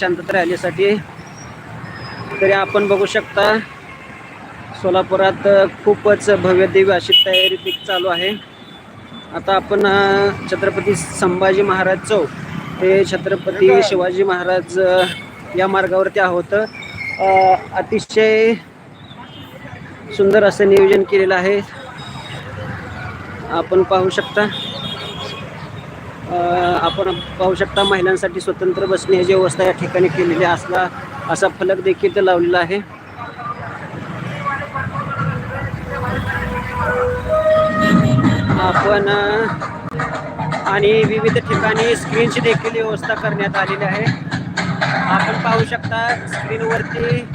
शांतता राहण्यासाठी तरी आपण बघू शकता सोलापुरात खूपच भव्य दिव्य अशी तयारी पीक चालू आहे. आता आपण छत्रपती संभाजी महाराज चौक ते छत्रपती शिवाजी महाराज या मार्गावरती आहोत. अतिशय सुंदर असं नियोजन केलेलं आहे. आपण पाहू शकता. आपण पाहू शकता महिलांसाठी स्वतंत्र बसण्याची व्यवस्था या ठिकाणी केलेली असला असा फलक देखील लावलेला आहे. आपण आणि विविध ठिकाणी स्क्रीनची देखील व्यवस्था करण्यात आलेली आहे. आपण पाहू शकता स्क्रीनवरती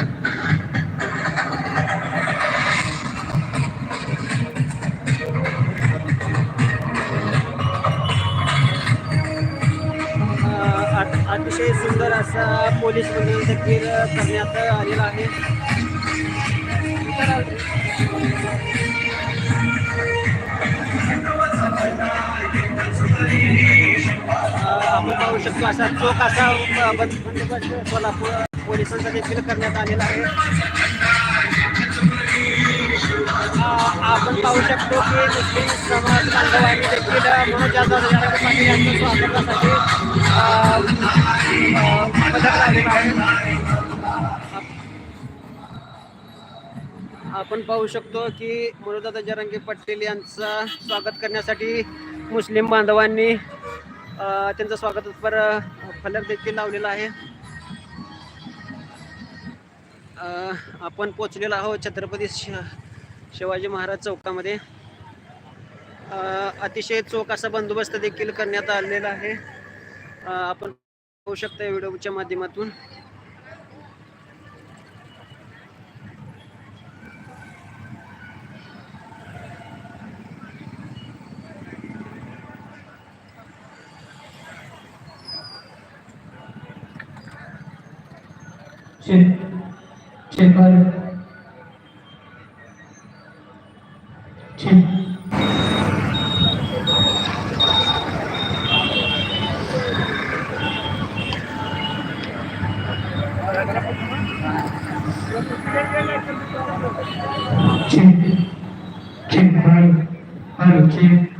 अतिशय सुंदर असा पोलीस बंदोबस्त देखील करण्यात आलेला आहे. आपण पाहू शकतो असा चोख असा बंद- बंदोबस्त सोलापूर पोलिसांचा देखील करण्यात आलेला आहे. आपण पाहू शकतो की मुस्लिम समाज बांधवांनी देखील मनोज जाधव स्वागतासाठी आपण पाहू शकतो की मनोजदादा जरांगे पटेल यांचं स्वागत करण्यासाठी मुस्लिम बांधवांनी त्यांचं स्वागतपर फलक देखील लावलेला आहे. आपण पोचलेलो आहोत छत्रपती शि शिवाजी महाराज चौकामध्ये. अतिशय चोख असा बंदोबस्त देखील करण्यात आलेला आहे. आपण होऊ शकता व्हिडिओच्या माध्यमातून. チェン、チェン、ハル、ハル、チェン。